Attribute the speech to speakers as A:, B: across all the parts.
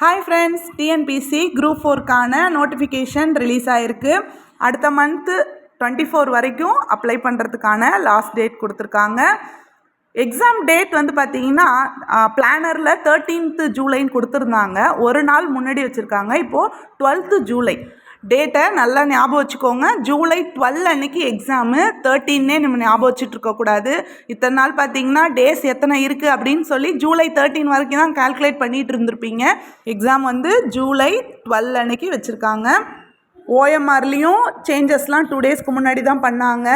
A: Hi friends TNPSC group ஃபோர்க்கான notification release ஆகிருக்கு அடுத்த மந்த்து டுவெண்ட்டி ஃபோர் வரைக்கும் அப்ளை பண்ணுறதுக்கான லாஸ்ட் டேட் கொடுத்துருக்காங்க. எக்ஸாம் டேட் வந்து பார்த்தீங்கன்னா பிளானரில் தேர்ட்டீன்த்து ஜூலைன்னு கொடுத்துருந்தாங்க. ஒரு நாள் முன்னாடி வச்சுருக்காங்க. இப்போது டுவெல்த்து ஜூலை டேட்டை நல்லா ஞாபகம் வச்சுக்கோங்க. ஜூலை டுவெல் அன்னைக்கு எக்ஸாமு தேர்ட்டீன்னே நம்ம ஞாபகம் வச்சுட்ருக்கக்கூடாது இத்தனை நாள் பார்த்தீங்கன்னா டேஸ் எத்தனை இருக்குது அப்படின்னு சொல்லி ஜூலை தேர்ட்டீன் வரைக்கும் தான் கால்குலேட் பண்ணிகிட்டு இருந்திருப்பீங்க. எக்ஸாம் வந்து ஜூலை டுவெல் அன்னைக்கு வச்சுருக்காங்க. ஓஎம்ஆர்லேயும் சேஞ்சஸ்லாம் டூ டேஸ்க்கு முன்னாடி தான் பண்ணாங்க.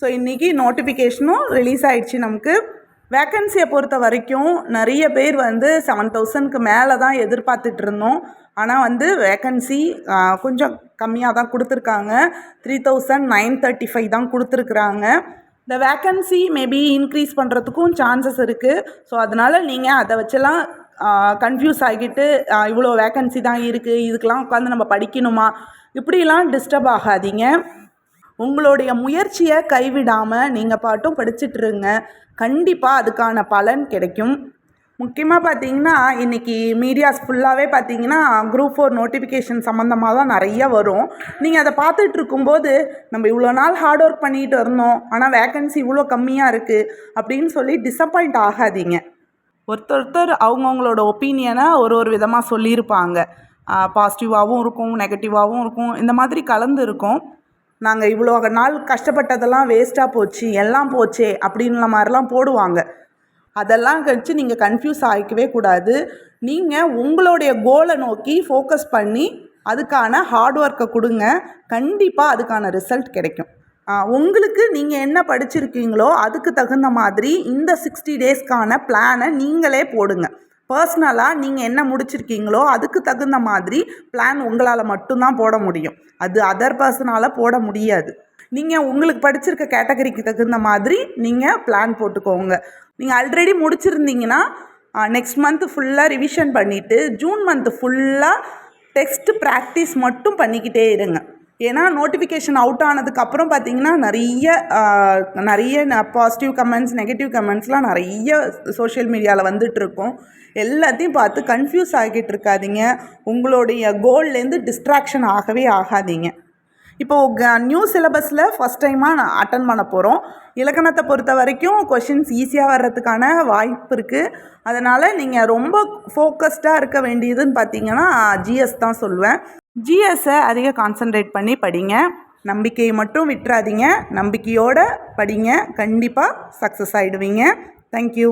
A: ஸோ இன்றைக்கி நோட்டிஃபிகேஷனும் ரிலீஸ் ஆகிடுச்சு நமக்கு. வேக்கன்சியை பொறுத்த வரைக்கும் நிறைய பேர் வந்து செவன் தௌசண்ட்க்கு மேலே தான் எதிர்பார்த்துட்டு இருந்தோம். ஆனால் வந்து வேக்கன்சி கொஞ்சம் கம்மியாக தான் கொடுத்துருக்காங்க. Three thousand nine thirty five தான் கொடுத்துருக்குறாங்க. இந்த வேக்கன்சி மேபி இன்க்ரீஸ் பண்ணுறதுக்கும் சான்சஸ் இருக்குது ஸோ அதனால் நீங்கள் அதை வச்செல்லாம் கன்ஃபியூஸ் ஆகிட்டு இவ்வளோ வேக்கன்சி தான் இருக்குது இதுக்கெலாம் உட்காந்து நம்ம படிக்கணுமா? இப்படிலாம் டிஸ்டர்ப் ஆகாதீங்க. உங்களுடைய முயற்சியை கைவிடாமல் நீங்கள் பாட்டும் படிச்சிட்ருங்க. கண்டிப்பாக அதுக்கான பலன் கிடைக்கும். முக்கியமாக பார்த்தீங்கன்னா இன்றைக்கி மீடியாஸ் ஃபுல்லாகவே பார்த்தீங்கன்னா குரூப் ஃபோர் நோட்டிஃபிகேஷன் சம்மந்தமாக தான் நிறைய வரும். நீங்கள் அதை பார்த்துட்டு இருக்கும்போது நம்ம இவ்வளோ நாள் ஹார்ட் ஒர்க் பண்ணிட்டு இருந்தோம். ஆனால் வேக்கன்சி இவ்வளோ கம்மியாக இருக்குது அப்படின்னு சொல்லி டிசப்பாயிண்ட் ஆகாதீங்க. ஒருத்தர் ஒருத்தர் அவங்கவுங்களோட ஒப்பீனியனை ஒரு ஒரு விதமாக சொல்லியிருப்பாங்க. பாசிட்டிவாகவும் இருக்கும் நெகட்டிவாகவும் இருக்கும். இந்த மாதிரி கலந்து இருக்கும். நாங்கள் இவ்வளோ நாள் கஷ்டப்பட்டதெல்லாம் வேஸ்ட்டாக போச்சு எல்லாம் போச்சே அப்படின்ன மாதிரிலாம் போடுவாங்க. அதெல்லாம் கழிச்சு நீங்கள் கன்ஃபியூஸ் ஆகிக்கவே கூடாது. நீங்கள் உங்களுடைய கோலை நோக்கி ஃபோக்கஸ் பண்ணி அதுக்கான ஹார்ட் ஒர்க்கை கொடுங்க. கண்டிப்பாக அதுக்கான ரிசல்ட் கிடைக்கும். உங்களுக்கு நீங்கள் என்ன படிச்சிருக்கீங்களோ அதுக்கு தகுந்த மாதிரி இந்த சிக்ஸ்டி டேஸ்க்கான பிளானை நீங்களே போடுங்க. பர்சனலாக நீங்கள் என்ன முடிச்சிருக்கீங்களோ அதுக்கு தகுந்த மாதிரி பிளான் உங்களால் மட்டும்தான் போட முடியும். அது அதர் பர்சனால் போட முடியாது. நீங்கள் உங்களுக்கு படிச்சிருக்க கேட்டகரிக்கு தகுந்த மாதிரி நீங்கள் பிளான் போட்டுக்கோங்க. நீங்கள் ஆல்ரெடி முடிச்சிருந்தீங்கன்னா நெக்ஸ்ட் மந்த்து ஃபுல்லாக ரிவிஷன் பண்ணிவிட்டு ஜூன் மந்த்து ஃபுல்லாக டெக்ஸ்ட் ப்ராக்டிஸ் மட்டும் பண்ணிக்கிட்டே இருங்க. ஏன்னா நோட்டிஃபிகேஷன் அவுட் ஆனதுக்கப்புறம் பார்த்தீங்கன்னா நிறைய நிறைய பாசிட்டிவ் கமெண்ட்ஸ் நெகட்டிவ் கமெண்ட்ஸ்லாம் நிறைய சோஷியல் மீடியாவில் வந்துட்டுருக்கோம். எல்லாத்தையும் பார்த்து கன்ஃபியூஸ் ஆகிட்டு இருக்காதீங்க. உங்களுடைய கோல்லேருந்து டிஸ்ட்ராக்ஷன் ஆகவே ஆகாதீங்க. இப்போது நியூ சிலபஸில் ஃபஸ்ட் டைமாக நான் அட்டன் பண்ண போகிறோம் இலக்கணத்தை பொறுத்த வரைக்கும் கொஷின்ஸ் ஈஸியாக வர்றதுக்கான வாய்ப்பு இருக்குது அதனால் நீங்கள் ரொம்ப ஃபோக்கஸ்டாக இருக்க வேண்டியதுன்னு பார்த்தீங்கன்னா ஜிஎஸ் தான் சொல்லுவேன். ஜிஎஸ்ஸை அதிக கான்சன்ட்ரேட் பண்ணி படிங்க. நம்பிக்கையை மட்டும் விட்டுறாதீங்க. நம்பிக்கையோடு படிங்க. கண்டிப்பாக சக்ஸஸ் ஆகிடுவீங்க தேங்க்யூ